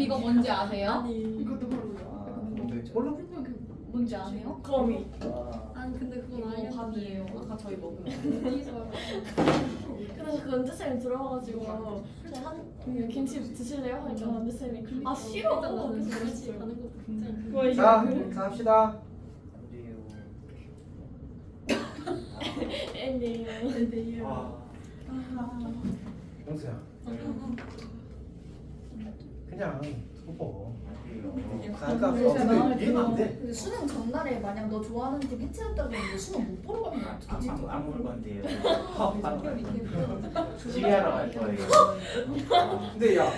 선생님 이거 뭔지 아세요? 아니 이것도 모르고요. 아, 뭔지 몰라? 뭔지 아세요? 거미 아, 근데 그건 이거 아니야 밥이에요. 아까 저희 먹은 거. 그래서 그 은지쌤이 들어와가지고 그냥 한그 김치 드실래요? 하니까 은지쌤이 아 싫어 그래서 같이 가는 것도 굉장히 자, 자 합시다. 안 돼요. 엔딩이에요 아, 영수야. 그냥. 자, 일단 진짜 마음에 근데 이해가 안 들어. 돼. 근데 수능 전날에 만약 너 좋아하는 팀 해체했다고 했는데 수능 못 보러 가면 어떡하지? 안, 안 먹을 건데요. 지휘하러 갈 거예요. 아, 근데 야,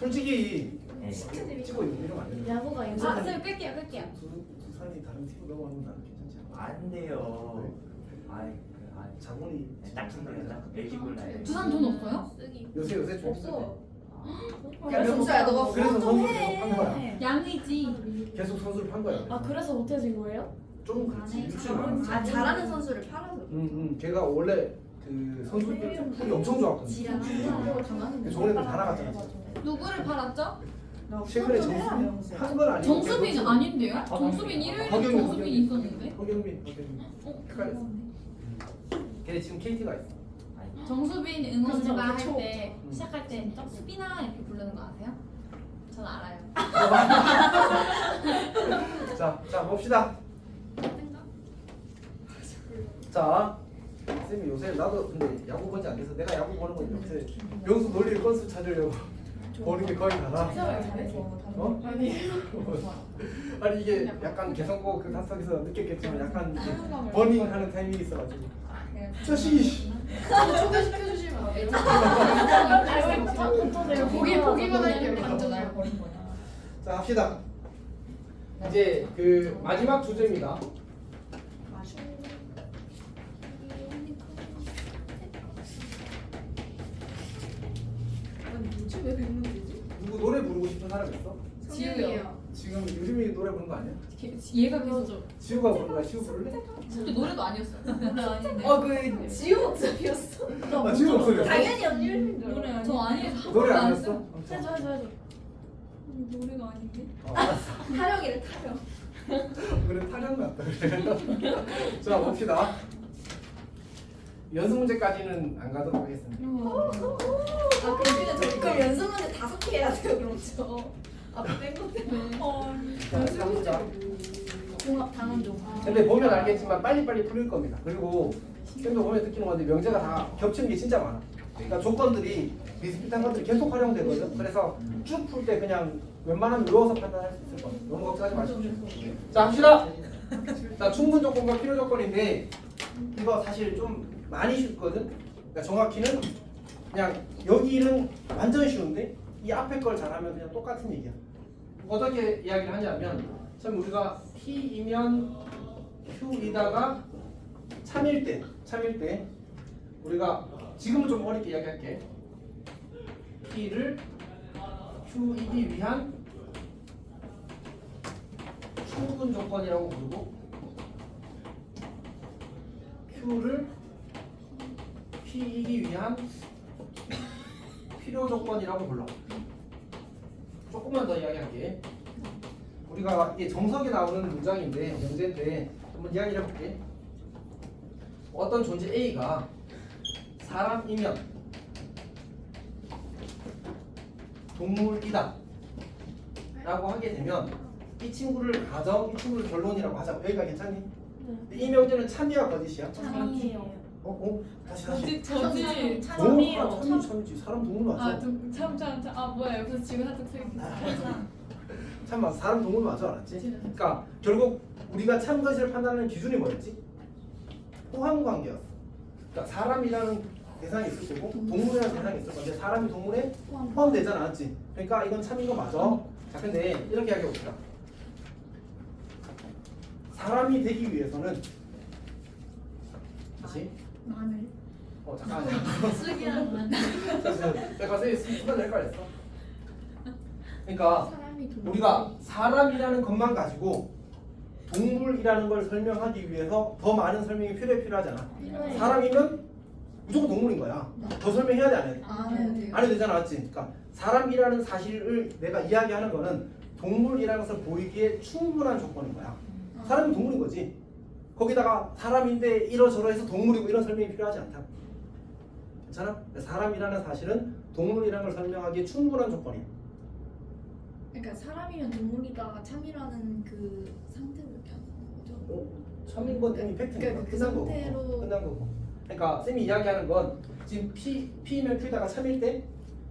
솔직히 네. 찍고 이러면 안 돼. 야구가 아, 인정 선생님 끌게요, 끌게요. 두, 두 사람이 다른 팀으로 건 나는 괜찮지 않아. 안 돼요. 아이, 그, 아, 자본이 딱 친구야, 딱 LG 골라요. 두산 돈 없어요? 요새 요새 좀 없어. 아, 야 정수야 너가 그래서 선수를 한 해. 거야. 양이지. 계속 선수를 판 거야. 아 그래서 못해진 거예요? 좀 그렇지. 유치는 않았어. 아 잘하는 선수를 팔아서. 응, 응. 걔가 원래 그 선수들 풀이 엄청 좋았거든. 저번에 다 나갔잖아. 누구를 팔았죠? 최근에 정수빈 한건 아니고. 정수빈 아닌데요? 아, 정수빈. 일요일에 허경민, 정수빈. 있었는데? 허경민, 허경민. 어? 헷갈렸어. 걔네 지금 KT가 있어. 정수빈 응원가 맞아, 할 그쵸. 때 음. 시작할 때 수빈아 이렇게 부르는 거 아세요? 전 알아요. 자, 자 봅시다. 자, 쌤이 요새 나도 근데 야구 본지 안 돼서 내가 야구 보는 건 요새 명수 놀릴 건수 찾으려고 보는 게 거의 다다. 어? 아니 아니 이게 약간 개성고 그 단석에서 느꼈겠지만 약간 버닝하는 타이밍이 있어가지고 자식이 자 합시다. 이제 그 마지막 주제입니다. 누구 노래 부르고 싶은 사람 있어? 지우요. 지금 유림이 노래 부르는 거 아니야? 걔- 얘가 계속 지우가 부르는 거야? 지우 부를래? 근데 노래도 아니었어요. 노래 아닌데. 어그 지우 목소리였어. 아 지우 목소리야. 당연히 언니 줄 노래 알아. 저 아니에요. 한 노래 안 아니었어? 했어요. 해줘 해줘 해줘 노래가 아닌데. 어, 알았어. 타령이래 타령. 그래 타령 같다 그래. 자 봅시다. 연습 문제까지는 안 가도록 하겠습니다. 아 그러면 저 그럼 연습 문제 다섯 개 해야 돼요 그럼 저. 아뺀것 때문에. 자, 시작합니다. 종합 당한 종. 근데 보면 알겠지만 빨리빨리 풀릴 겁니다. 그리고 쌤도 보면 느끼는 건데 명제가 다 겹치는 게 진짜 많아. 그러니까 조건들이 비슷비슷한 것들이 계속 활용되거든. 그래서 쭉 풀 때 그냥 웬만하면 외워서 판단할 수 있을 거예요. 너무 걱정하지 마십시오. 자 합시다. 자 충분 조건과 필요 조건인데 이거 사실 좀 많이 쉽거든. 그러니까 정확히는 그냥 여기는 완전 쉬운데 이 앞에 걸 잘하면 그냥 똑같은 얘기야. 어떻게 이야기를 하냐면 참 우리가 P이면 Q이다가 참일 때, 참일 때 우리가 지금은 좀 어렵게 이야기할게. P를 Q이기 위한 충분 조건이라고 부르고 Q를 P이기 위한 필요 조건이라고 불러. 조금만 더 이야기할게. 우리가 이게 정석에 나오는 문장인데 문제인데 한번 이야기를 해볼게. 어떤 존재 A가 사람이면 동물이다 라고 하게 되면 이 친구를 가정, 이 친구를 결론이라고 하자. 여기가 괜찮니? 근데 이 명제는 참이야 거짓이야? 참이에요 어? 어? 다시 다시. 저지. 어? 아, 참이 참이지. 사람 동물 맞아. 아참참참아 뭐야 옆에서 지금 살짝 틀린 참 맞아. 사람 동물 맞아 알았지? 그러니까 결국 우리가 참 것을 판단하는 기준이 뭐였지? 호환 관계였어. 그러니까 사람이라는 대상이 있을 거고 동물이라는 대상이 있을 건데 사람이 동물에 포함되잖아, 맞지? 그러니까 이건 참인 거 맞아. 자, 근데 이렇게 이야기해 봅시다. 사람이 되기 위해서는 다시 마늘. 어 잠깐 쓰기랑 만 내가 쌤이 순간 헷갈렸어. 그러니까 사람이. 우리가 사람이라는 것만 가지고 동물이라는 걸 설명하기 위해서 더 많은 설명이 필요해 필요하잖아. 필요해요. 사람이면 무조건 동물인 거야. 더 설명해야 돼 안 해? 안 해도 돼요. 안 해도 되잖아, 맞지? 그러니까 사람이라는 사실을 내가 이야기하는 거는 동물이라는 것을 보이기에 충분한 조건인 거야. 사람은 동물인 거지. 거기다가 사람인데 이러저러 해서 동물이고 이런 설명이 필요하지 않다. 괜찮아? 사람이라는 사실은 동물이라는 걸 설명하기에 충분한 조건이야. 그러니까 사람이면 동물이다 참이라는 그 상태로 이렇게 하는 거죠. 어, 참인 건 이미 팩트니까 그러니까 그 끝난 거고. 상태로- 끝난 거고. 그러니까 쌤이 이야기하는 건 지금 P P면 Q다가 참일 때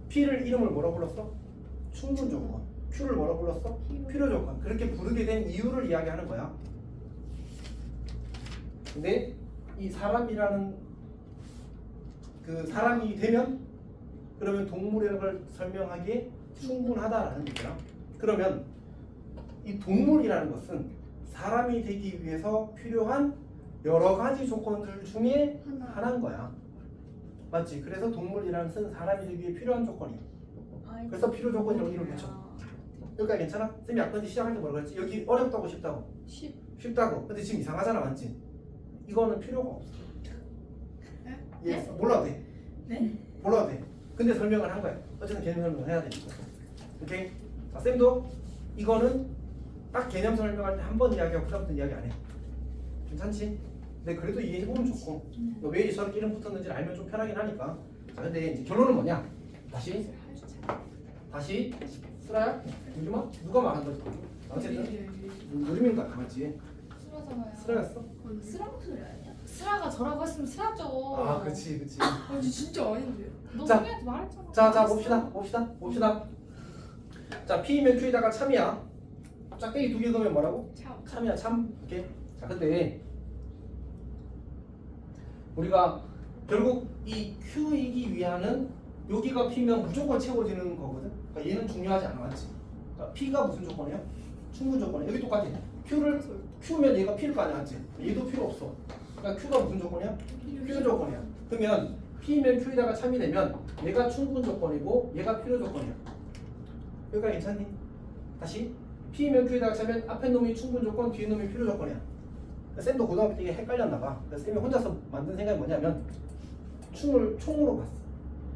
P를 이름을 뭐라 불렀어? 충분 조건. Q를 뭐라 불렀어? 필요 조건. 그렇게 부르게 된 이유를 이야기하는 거야. 근데 이 사람이라는 그 사람이 되면 그러면 동물이라는 걸 설명하기에 충분하다라는 거야. 그러면 이 동물이라는 것은 사람이 되기 위해서 필요한 여러 가지 조건들 중에 하나. 하나인 거야. 맞지? 그래서 동물이라는 것은 사람이 되기 위해 필요한 조건이야. 그래서 필요 조건이라고 이름을 붙여. 여기까지 괜찮아? 쌤이 아까 시작할 때 뭐라고 했지? 여기 어렵다고 쉽다고? 쉽. 쉽다고. 근데 지금 이상하잖아, 맞지? 이거는 필요가 없어. 이해했어? 몰라도 돼. 네? 몰라도 돼. 근데 설명을 한 거야. 어쨌든 개념 설명을 해야 되니까. 오케이? 자, 쌤도 이거는 딱 개념 설명할 때 한 번 이야기하고 그다음부터 이야기 안 해. 괜찮지? 근데 그래도 이해해보면 좋고 너왜 저렇게 이름 붙었는지 알면 좀 편하긴 하니까 자 근데 이제 결론은 뭐냐? 다시 다시 쓰라야? 유림아? 누가 말한 거지? 어쨌든 유림인 거야 맞지? 쓰라잖아요. 쓰라였어? 쓰라 목소리 아니야? 쓰라가 저라고 했으면 쓰라죠. 아 그치 그치 아니 진짜 아닌데. 너 자. 우리한테 말했잖아. 자, 자 봅시다, 봅시다, 봅시다. 자, P면 Q에다가 참이야. 짝대기 두 개 넣으면 뭐라고? 참. 참이야, 참. 이렇게. 자, 근데 우리가 결국 이 Q이기 위하는 여기가 P면 무조건 채워지는 거거든. 그러니까 얘는 중요하지 않아, 맞지? 그러니까 P가 무슨 조건이야? 충분 조건이야. 여기 똑같아. Q를 Q면 얘가 필요 거 아니야, 맞지? 얘도 필요 없어. 그러니까 Q가 무슨 조건이야? 필요 조건이야. 그러면 P면 Q에다가 참이 되면 얘가 충분 조건이고 얘가 필요 조건이야. 여기가 괜찮니? 다시 P면 Q에다가 참면 앞에 놈이 충분 조건, 뒤에 놈이 필요 조건이야. 그러니까 쌤도 고등학교 때 헷갈렸나 봐. 그래서 쌤이 혼자서 만든 생각이 뭐냐면 충을 총으로 봤어.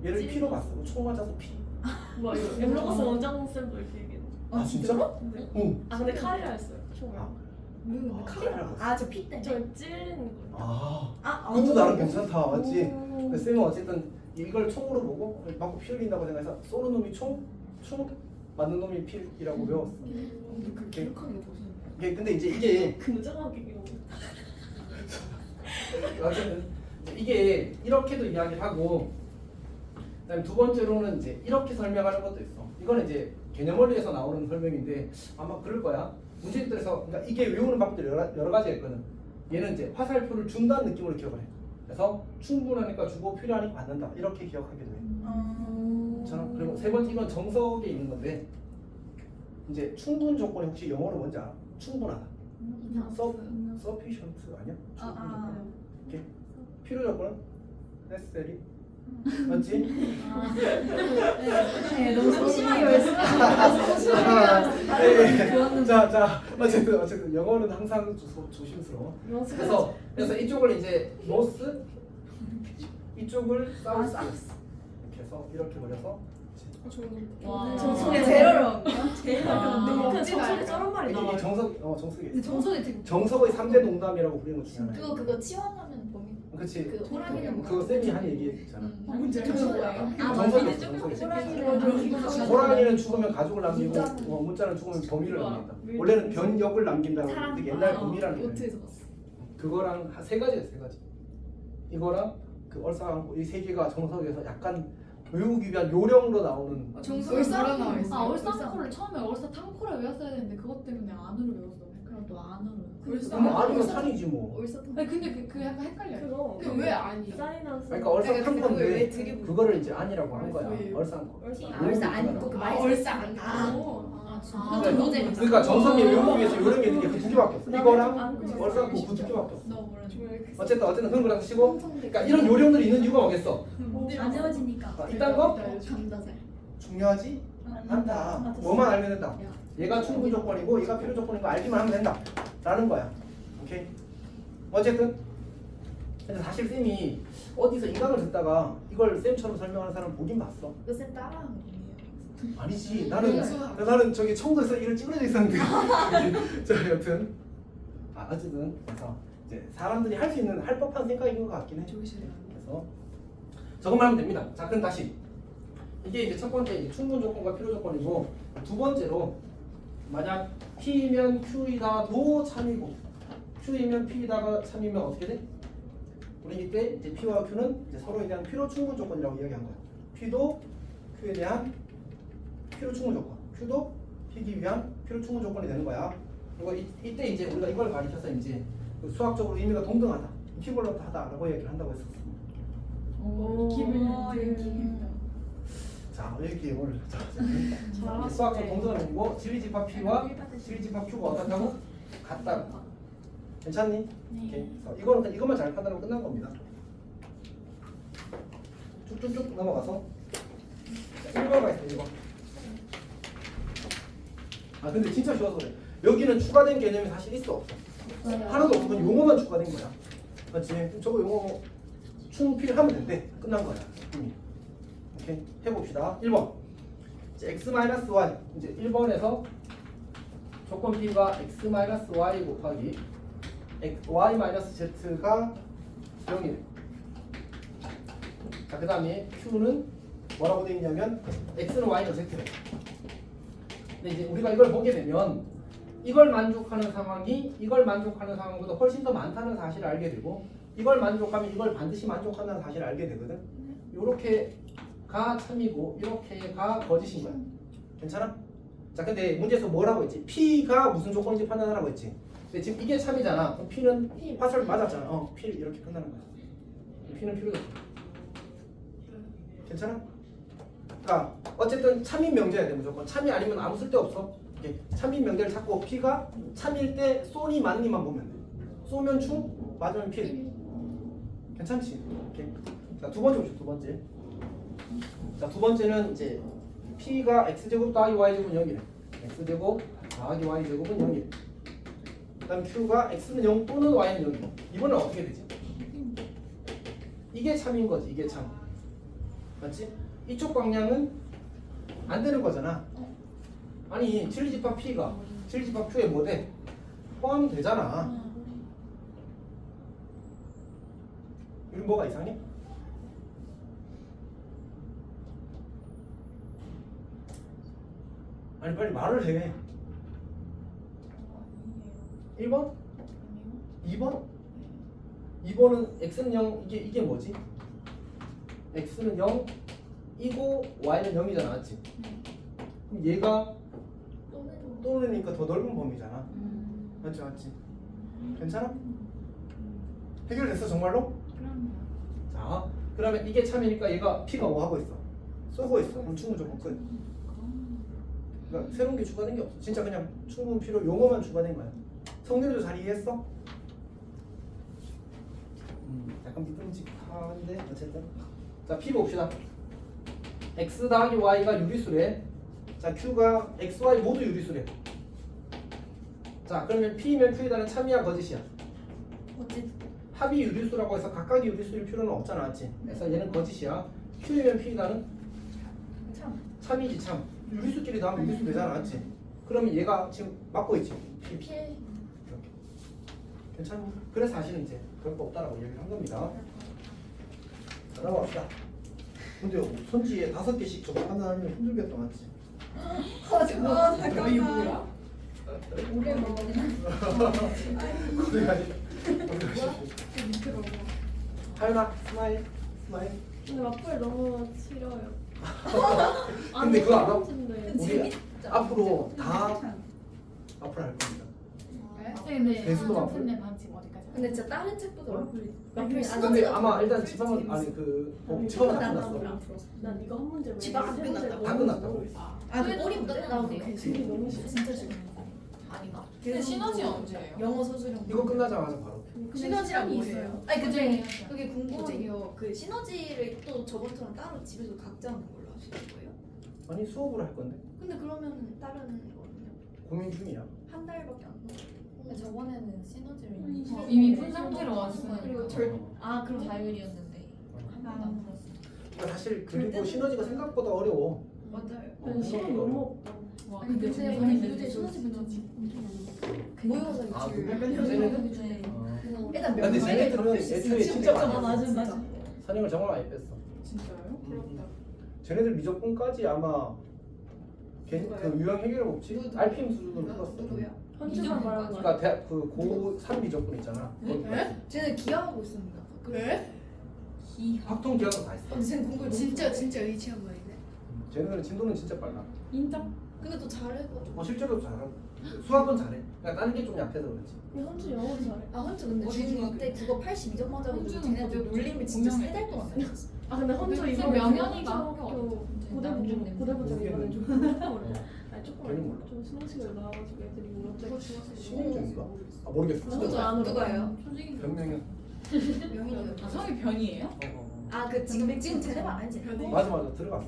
얘를 P로 봤어. 총 맞아서 P. 뭐 이거 엠로거스 원장 쌤도 이렇게 얘기해. 아 진짜로? 응. 아 근데 칼이라 했어요. 총을. 아, 왜 아, 칼이라? 칼이라고 아저 피 때문에. 저 찔리는 거. 아. 아, 그것도 어. 나름 괜찮다, 맞지? 오. 근데 쌤은 어쨌든 이걸 총으로 보고 맞고 피 흘린다고 생각해서 쏘는 놈이 총, 총 맞는 놈이 필이라고 외웠어. 근데 그 기억하게 보시는 이게 근데 이제 이게 근정하게. 어쨌든 이게 이렇게도 이야기를 하고 그다음에 두 번째로는 이제 이렇게 설명하는 것도 있어. 이거는 이제 개념 원리에서 나오는 설명인데 아마 그럴 거야. 문제들에서 그러니까 이게 외우는 방법들이 여러, 여러 가지가 있거든. 얘는 이제 화살표를 준다는 느낌으로 기억을 해. 그래서 충분하니까 주고 필요하니까 받는다. 이렇게 기억하게 돼. 어. 괜찮아? 그리고 세 번째 이건 정석에 있는 건데 이제 충분 조건이 혹시 영어로 뭔지 알아? 충분하다. 서 sufficient 아니야? 아, 아. 이렇게 필요 조건은 necessary 맞지? 네, 너무 소심하게 네. 자, 자, 어쨌든 어쨌든 영어는 항상 조, 조심스러워. 그래서 그래서 이쪽을 이제 most 이쪽을 south 이렇게 해서 이렇게 버려서 와. 정성의 제로로. 아. 그냥 정석이 저런 말이 이게 나와요. 정석 어 정석이 근데 정석이 되게. 정석의 3대 농담이라고 부르는 거 중요하네. 그거 그거 치환하면. 그치. 그 호랑이는 뭐. 그거 쌤이 한 얘기잖아. 문제? 아, 정석이. 호랑이는 호랑이는 죽으면 가족을 남기고 어, 문자는 죽으면 범위를. 남긴다. 원래는 변역을 남긴다고 사람. 되게 옛날 아, 범위라는 게 노트에서 봤어. 그거랑 한 세 가지야 세 가지. 이거랑 그 얼싸안고 이세 개가 정석에서 약간 외우기 위한 요령으로 나오는 정석이 얼싸? 뭐라 나와 있어? 아 얼싸 탕코를 처음에 얼싸 탕코를 외웠어야 되는데 그것 때문에 안으로 외웠어. 그럼 또 안으로. 그럼 아니면 얼싸- 산이지 뭐. 얼싸탕. 아니 근데 그, 그 약간 헷갈려요. 그거 그 왜 아니? 그러니까 그걸 왜 건데 그거를 이제 아니라고 한 거야. 얼싸안고. 아, 얼싸 아니고 그 아 말이 얼싸 안 아. 아 진짜. 아, 좀 노잼. 그러니까 위해서 요령이 있는 게 그 두 개밖에 없어. 나 이거랑 안 그랬어. 얼싸안고 그두 개밖에 없어. 너 모르는. 어쨌든 어쨌든 그런 거라서 치고 그러니까 이런 요령들이 있는 이유가 뭐겠어? 안 헤어지니까. 아, 이딴 거 감자살. 중요하지 않다. 뭐만 알면 된다. 얘가 충분 조건이고 얘가 필요 조건인 거 알기만 하면 된다. 라는 거야. 오케이? 어쨌든 근데 사실 쌤이 어디서 인강을 듣다가 이걸 쌤처럼 설명하는 사람 보긴 봤어. 그쌤 따라하는 거예요. 아니지 나는 영수학. 나는 저기 청도에서 이런 찌그러져 있었는데 자 여튼 아 어쨌든 그래서 이제 사람들이 할 수 있는 할 법한 생각인 것 같긴 해. 그래서 저것만 하면 됩니다 자 그럼 다시 이게 이제 첫 번째 이제 충분 조건과 필요 조건이고 두 번째로 만약 P면 Q이다도 참이고 Q이면 P이다가 참이면 어떻게 돼? 우리 이때 이제 P와 Q는 이제 서로에 대한 필요 충분 조건이라고 이야기한 거야. P도 Q에 대한 필요 충분 조건, Q도 P기 위한 필요 충분 조건이 되는 거야. 그리고 이, 이때 이제 우리가 이걸 가리켜서 이제 그 수학적으로 의미가 동등하다, 이퀴벌런트하다라고 얘기를 한다고 했었어. 오, 기분 자, 여기 오늘 자, 수학적 의미고 진리집합 P와 진리집합 Q가 어떻다고? 같다고. 괜찮니? 오케이. 그래서 이거는 이것만 잘 판단하면 끝난 겁니다. 쭉쭉쭉 넘어가서 자, 1번 가 있어 1번. 아 근데 진짜 쉬워서 그래. 여기는 추가된 개념이 사실 있어 없어? 하나도 없어. 그건 용어만 추가된 거야. 맞지? 저거 용어 충필 하면 된대. 끝난 거야. 오케이 해봅시다. 1번. 이제 x 마이너스 y 이제 1번에서 조건 P가 x 마이너스 y 곱하기 x, y 마이너스 z가 0이래. 자, 그 다음에 q는 뭐라고 되어 있냐면 x는 y는 z래. 근데 이제 우리가 이걸 보게 되면 이걸 만족하는 상황이 이걸 만족하는 상황보다 훨씬 더 많다는 사실을 알게 되고 이걸 만족하면 이걸 반드시 만족한다는 사실을 알게 되거든. 요렇게 가 참이고 이렇게 가 거짓인 거야. 괜찮아? 자, 근데 문제에서 뭐라고 했지? P가 무슨 조건인지 판단하라고 했지. 근데 지금 이게 참이잖아. 그럼 P는 화살 맞았잖아. 어, P 이렇게 판단하는 거야. P는 필요도 없어. 괜찮아? 그러니까 어쨌든 참인 명제야 돼 무조건. 참이 아니면 아무 쓸데 없어. 이게 참인 명제를 찾고 P가 참일 때 쏘니 맞니만 보면 돼. 쏘면 충, 맞으면 필. 괜찮지? 오케이. 자, 두 번째 봅시다. 두 번째. 자, 두 번째는 이제 P가 X제곱 더하기 Y제곱은 0이래. X제곱 더하기 Y제곱은 0이래. 그 다음 Q가 X는 0 또는 Y는 0이고 이번엔 어떻게 되지? 이게 참인 거지 이게 참 맞지? 이쪽 방향은 안 되는 거잖아 아니 7집합 P가 7집합 Q에 뭐 돼? 포함되잖아 이건 뭐가 이상해? 아니 빨리 말을 해 1번? 2번? 2번은 x는 0 이게 이게 뭐지? x는 0 이고 y는 0이잖아 맞지? 그럼 얘가 또는니까 더 넓은 범위잖아 맞지 맞지? 괜찮아? 해결됐어 정말로? 자 그러면 이게 참이니까 얘가 p가 뭐 하고 있어? 쏘고 있어 그럼 충분 조건 끝 그러니까 새로운 게 추가된 게 없어. 진짜 그냥 충분 필요 용어만 추가된 거야. 성질도 잘 이해했어? 음, 약간 믿음직한데 어쨌든. 자 P 봅시다. X 더하기 Y가 유리수래. 자 Q가 X, Y 모두 유리수래. 자 그러면 P면 Q에다는 참이야 거짓이야. 어찌 합이 유리수라고 해서 각각이 유리수일 필요는 없잖아 맞지? 그래서 얘는 거짓이야. Q이면 P이다는 참. 참이지 참 유리수끼리 나면 유리수 되잖아 맞지? 그러면 얘가 지금 맞고 있지 P 필 이렇게 괜찮니? 그래서 사실은 이제 별거 없다라고 얘기를 한 겁니다. 자, 넘어갑시다. 근데 손지에 다섯 개씩 저거 판단하면 힘들겠다 맞지? 아 잠깐만 이거 뭐야? 오래 먹었나? 거기. 밑으로. 하윤아 스마일 스마일. 근데 마플 너무 싫어요. 근데 그거 알아? 근데 우리 재밌죠? 앞으로 다 앞으로 할 겁니다. 대수도 많고. 선생님 한 지금 어디까지? 근데 진짜 다른 책보다 마플이 마플이 근데 아마 더 일단 재밌어. 아니 그 어, 끝났어. 마플 안 풀었어. 난 이거 한 문제 지금 안세 끝났다고? 문제 다 끝났다고. 아, 그 그래도 꼬리 끝났는데. 나오고 개수이 너무 싫어. 진짜 싫어. 아닌가? 근데 시너지 언제예요? 영어 서술형. 이거 끝나자마자 바로. 시너지랑 뭐예요? 아니 근데. 그게 궁금해요. 그 시너지를 또 저번처럼 따로 집에서 각자 하는 걸로 하시는 거예요? 아니 수업으로 할 건데 근데 그러면 다른 거는요? 고민 중이야. 한 달밖에 안 남았어. 근데 저번에는 시너지를 어, 이미 푼 상태로 왔어요. 그리고 절아 그럼 자율이었는데 한 번도 안 풀었어. 그러니까 사실 그리고 시너지가 생각보다 어려워. 맞아요. 난 시간 너무 없다. 와 아니, 근데 근데 우리 우리 유대 유대 신호지 분지 모여서 아, 지금 그팬팬팬 어. 일단 근데 명상이 쟤네들은 풀수 있어. 애초에 진짜 많이 아, 맞아, 했어. 맞아. 선임을 정말 많이 뺐어. 진짜요? 부럽다 쟤네들 미적분까지 아마 걔- 그 유형 해결 법칙? RPM 수준으로 풀었어. 누구야? 헌주만 말하는 거야. 그러니까 대학 그고3 미적분 있잖아. 거기 네? 쟤는 기하하고 있습니다. 왜? 확통 기하도 다 했어. 근데 쟤는 공부를 진짜 진짜 의치한 말이네. 쟤네들은 진도는 진짜 빨라. 인정. 잘해. 근데 또 잘해가지고. 어 실제로 잘하고 수학은 잘해. 그냥 다른 게 좀 약해서 그렇지. 근데 헌주 영어 잘해. 아 헌주 근데 어디 중2 때 국어 82점 맞아가지고 쟤네들 거기 놀림을 진짜 분명히 세달 동안 다녔어. 아 근데 헌주 근데 이거 무슨 명연이가 학교 학교 고대부 중 고대부 중이거든 좀 어려워. 아니 조금 걔는. 좀 수능식으로 나와가지고 애들이 몰랐대. 신인중인가? 아 모르겠어. 누가요? 변명이. 명인이요. 아 성이 변이에요? 어, 어. 아그 지금 지금 쟤네 반 아니지? 맞아 맞아 들어갔어.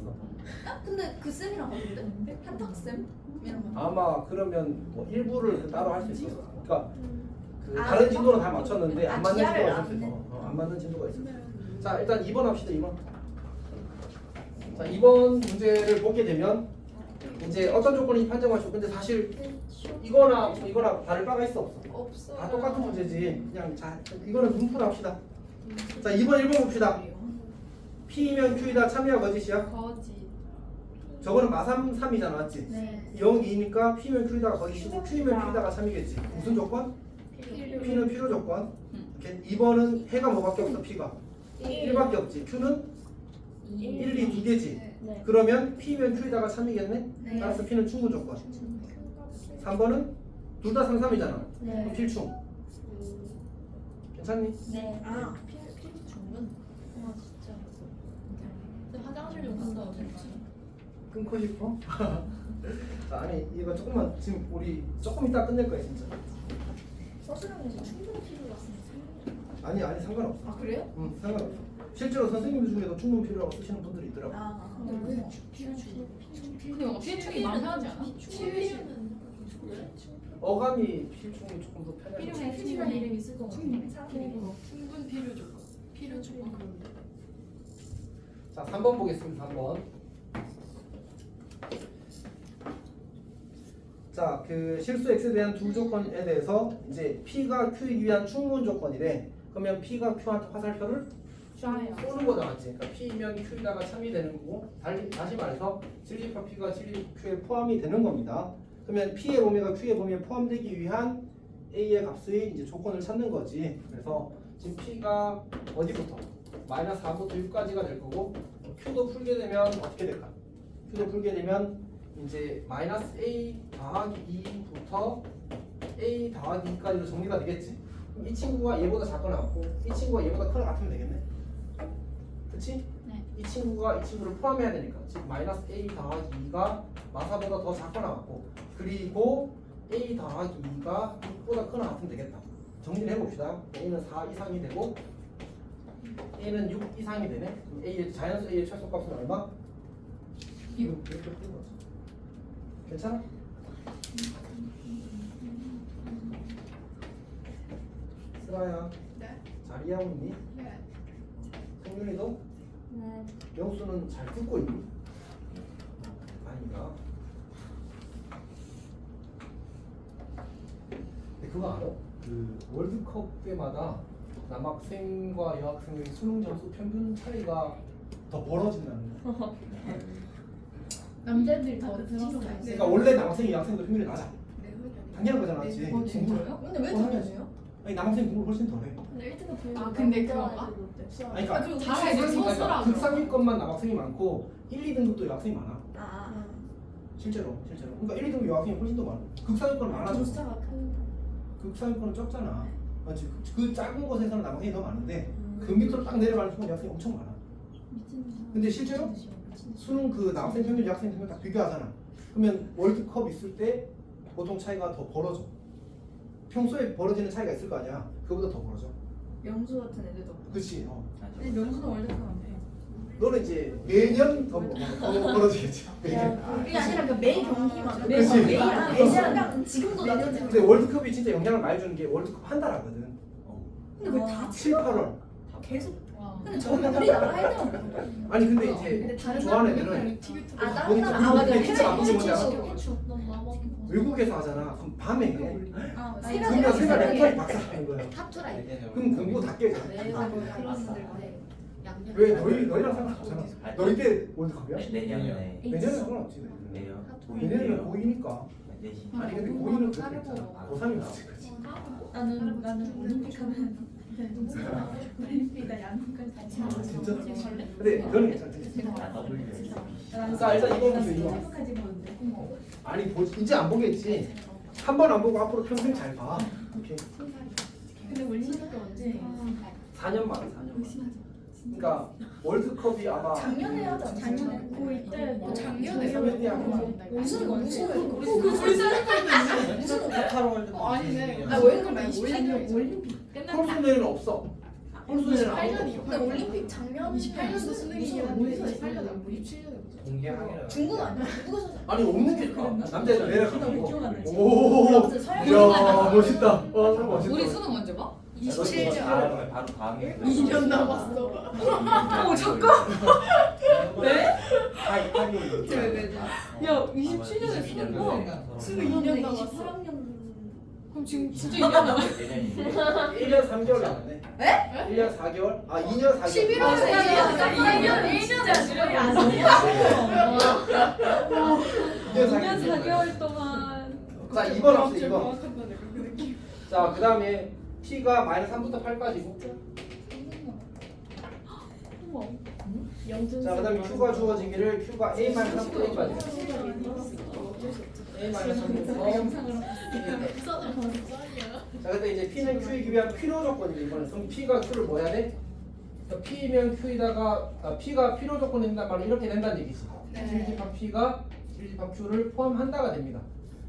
아 근데 그 쌤이랑 봤는데 한탁 쌤이랑 봤는데. 아마 그러면 뭐 일부를 따로 할 수 있어. 그러니까 그 아, 다른 진도는 다 맞췄는데 아, 안 맞는 기하를 진도가 안 있을 수 있어. 했네. 어, 안 맞는 진도가 있을 수 있어. 자 일단 2번 합시다 2번. 자 2번 문제를 보게 되면 이제 어떤 조건이 판정하시고 근데 사실 이거나 뭐 이거나 다를 바가 있어 없어. 없어. 다 똑같은 문제지. 그냥 자 이거는 문풀 합시다. 자 2번 1번 봅시다. P면 Q이다 참이야 거짓이야? 거지 저거는 마삼 3이잖아 맞지? 네. 0, 2니까 P면 Q이다가 거짓이고 Q면 P이다가 3이겠지. 무슨 조건? P는 필요 조건. 이렇게 2번은 해가 뭐밖에 없어 P가 1밖에 없지. Q는 1, 2두 개지. 네. 그러면 P면 Q이다가 3이겠네? 네. 따라서 P는 충분 조건. 3번은 둘 다 3, 3이잖아. 네. 필충. 괜찮니? 네. 아 필, 필 중은 아 진짜. 화장실 좀 갔다 오자 끊고 싶어? 자, 아니 이거 조금만 지금 우리 조금 이따 끝낼 거야 진짜. 서술형에서 충분 필요가 있으면 아니 아니 상관없어. 아 그래요? 응 상관없어. 실제로 선생님들 중에도 충분 필요라고 쓰시는 분들이 있더라고. 아 근데 뭔가 필충이 많이 하지 않아? 어감이 필충이 조금 더 편해. 필요해. 필요한 이름 있을 것 같아. 충분 필요 조건. 필요 조건 그런데. 자, 3번 보겠습니다. 3번. 자, 그 실수 x에 대한 두 조건에 대해서 이제 p가 q이기 위한 충분 조건이래. 그러면 p가 q한테 화살표를 쏴요 쏘는 거다 맞지? 그러니까 p면 q다가 참이 되는 거고 달리, 다시 말해서 진리파 p가 진리 q에 포함이 되는 겁니다. 그러면 p의 범위가 q의 범위에 포함되기 위한 a의 값의 이제 조건을 찾는 거지. 그래서 지금 p가 어디부터 마이너스 4부터 6까지가 될 거고 q도 풀게 되면 어떻게 될까? q도 풀게 되면 이제 마이너스 a 더하기 2부터 a 더하기 2까지로 정리가 되겠지. 그럼 이 친구가 얘보다 작거나 같고 이 친구가 얘보다 크거나 같으면 되겠네. 그치? 네. 이 친구가 이 친구를 포함해야 되니까 지금 마이너스 a 더하기 2가 마사보다 더 작거나 같고 그리고 a 더하기 2가 6보다 크거나 같으면 되겠다. 정리를 해봅시다. a는 4 이상이 되고 a는 6 이상이 되네. 그럼 a의 자연수 a의 최소값은 얼마? 이거 이렇게 푸는 거지. 괜찮아? 슬아야 네. 잘 이해하고 있니? 네. 성윤이도? 네. 명수는 잘 듣고 있니? 아닌가? 근데 그거 알아? 그 월드컵 때마다 남학생과 여학생의 수능 점수 평균 차이가 더 벌어진다는 거. 남자들이 더 아, 들었어요 그러니까 원래 남학생이 여학생보다 평균이 낮아. 네. 당연한 거잖아, 맞지? 네. 어 진짜요? 근데 왜 어, 당연해요? 아니 남학생 공부 훨씬 덜해. 근데 1등급 비율. 아, 근데 그런가? 아니 아 그러니까 그리고 잘해, 소수라. 극상위권만 남학생이 많고 1, 2등급도 여학생이 많아. 아, 아. 실제로, 실제로. 그러니까 1, 2등급 여학생이 훨씬 더 많아. 극상위권 많아져. 조사가 큰. 극상위권은 적잖아. 맞지? 그, 그 작은 곳에서는 남학생이 더 많은데 음. 그 밑으로 딱 내려가는 순간 여학생이 엄청 많아. 근데 실제로 수능 그 남학생 평균 여학생 평균 딱 비교하잖아. 그러면 월드컵 있을 때 보통 차이가 더 벌어져. 평소에 벌어지는 차이가 있을 거 아니야. 그보다 더 벌어져. 명수 같은 애들도 그렇지. 어. 근데 명수는 월드컵 안 돼. 너는 이제 매년 더, 벌- 더 벌어지겠지. 매년. 그게 아니라 그매 경기만 매 그치. 매일 안매 시간 지금도 나는 근데 월드컵이 진짜 영향을 많이 주는 게 월드컵 한 달 하거든. 근데 왜다 7, 8월. 계속 와 근데 저는 우리나라 할 때만 아니 근데 이제 근데 다른 좋아하는 애들은 아 다른 거기 나라 또아 맞아 해주 거잖아. 해주 외국에서 하잖아. 그럼 밤에 아 그러면 새벽 새벽에 넥타이 박살나는 거야. 타투라 이렇게 그럼 공부 다 깨져. 네 아, 그런. 분들 양념 왜 너희 너희랑 상관없잖아. 너희 때 월드 컵이야? 내- 내년에 내년에 상관없지. 내년 내년에는 고2니까. 내시 아니 근데 고2는 그렇게 있잖아. 고3이 맞지 그렇지. 나는 나는 올림픽 하면 아? 근데 너는 괜찮지? 아 W 자 일단 이거 보세요 이거. 아니 보지 이제 안 보겠지. 한 번 안 보고 앞으로 평생 잘 봐. 오케이. 근데 올림픽 언제 4년 만에 4년 만에. 그러니까 월드컵이 아마 작년에 하자 작년에 고1 때 어, 작년에 작년에 하고 우승 우승 우리 우리 우승 어, 아니네. 아 월드컵 말고 올림픽 올림픽 콜수내는 없어. 콜수내는 아무것도 없어. 근데 올림픽 작년 28년도 수능이었는데 28년도 안 27년에 공개하기로 중국 아니야? 중국에서 아니 없는 게 좋아. 남자애들 내려가고. 오. 이야 멋있다. 어 멋있다. 우리 수능 언제 봐? 27년. 다음에 바로 다음에 2년 남았어. 어 잠깐 네? 하이 하이 야 27년에 수능 봐. 수능 2년 남았어. 28학년 그럼 지금 진짜 2년 남았어. 내년인데 1년 3개월 남았네. 에? 1년 4개월? 아 2년 4개월. 11월 아, 4일 1년 1년에 지령이 아니야 2년 4개월 동안 자 2번 합시다 2번. 정확한다네 그. 자, 그 다음에 P가 마이너스 3부터 8까지고. 자, 그 다음에 Q가 주어지기를 Q가 A 마이너스 3부터 A까지. A 마이너스 3부터. 자, 근데 이제 P는 Q이기 위한 필요 조건이죠, 이번에. 그럼 P가 Q를 뭐 해야 돼? 자, P면 Q에다가, 아, P가 필요 조건이 된단 말은 이렇게 된다는 얘기지. 네. 질집합 P가 질집합 Q를 포함한다가 됩니다.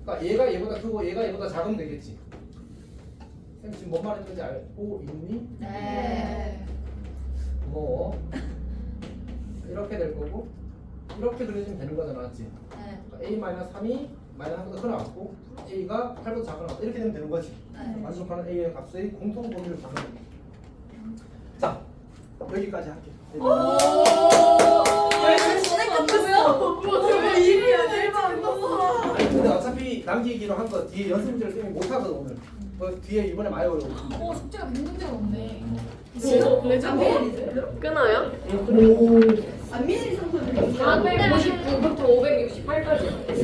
그러니까 얘가 얘보다 크고 얘가 얘보다 작으면 되겠지. 쌤 지금 뭔 말인지 알고 있니? 네. 뭐 이렇게 될 거고 이렇게 그려지면 되는 거잖아, 맞지? 네. 그러니까 A 마이너스 3이 마이너스 3보다 크나왔고 A가 8보다 작아나왔다 이렇게 되면 되는 거지. 네. 만족하는 A의 값의 공통 범위를 구하는 겁니다. 자 여기까지 할게. 근데 어차피 남기기로 한 거 뒤에 연습 문제를 쌤이 못 하거든 오늘. 그 뒤에 이번에 많이 어려워. 어 숙제가 백 문제가 없네. 끊어요? 오. 안민이 상품 459부터 568까지